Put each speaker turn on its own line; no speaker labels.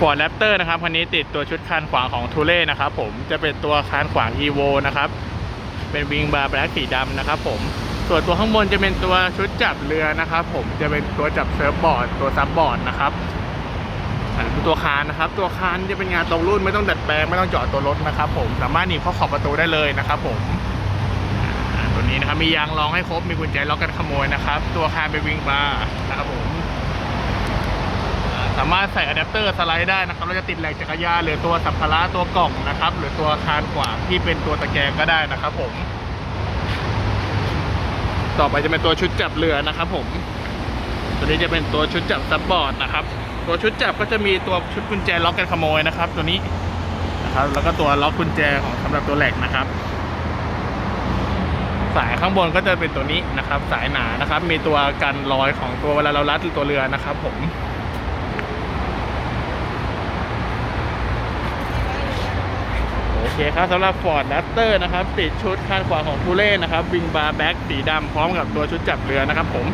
Ford Raptor นะครับคันนี้ติดตัวชุดคานขวางของทูเล่นะครับผมจะเป็นตัวคานขวาง Evo นะครับเป็นวิงบาร์แบล็กสีดำนะครับผมส่วนตัวข้างบนจะเป็นตัวชุดจับเรือนะครับ ผมจะเป็นตัวจับเซิร์ฟบอร์ดตัวซับบอร์ดนะครับอ่าตัวคานนะครับ ตัวคานจะเป็นงานตรงรุ่นไม่ต้องดัดแปลงไม่ต้องจาะตัวรถนะครับ ผมสามารถหนีบเข้าขอบประตูได้เลยนะครับ ผมตัวนี้นะครับมียางรองให้ครบมีกุญแจล็อกกันขโมยนะครับ ตัวคานเป็นวิงบาร์นะครับผมาสามารถใส่อะแดปเตอร์สไลด์ได้นะครับเราจะติดแหลกจักรยานหรือตัวสัมภาระตัวกล่องนะครับ หรือตัวคานขวางที่เป็นตัวตะแกรงก็ได้นะครับ ผม ต่อไปจะเป็นตัวชุดจับเรือนะครับ ผม ตัวนี้จะเป็นตัวชุดจับซับบอร์ดนะครับ ตัวชุดจับก็จะมีตัวชุดกุญแจล็อกกันขโมยนะครับ ตัวนี้นะครับ แล้วก็ตัวล็อกกุญแจของสำหรับตัวแหลกนะครับสายข้างบนก็จะเป็นตัวนี้นะครับ สายหนานะครับ มีตัวกันรอยของตัวเวลาเรารัดตัวเรือนะครับ ผม โอ เคครับสำหรับ Ford Raptor นะครับ ติดชุดคานขวาของทูเล่นะครับวิงบาร์แบ็กสีดำพร้อมกับตัวชุดจับเรือนะครับผม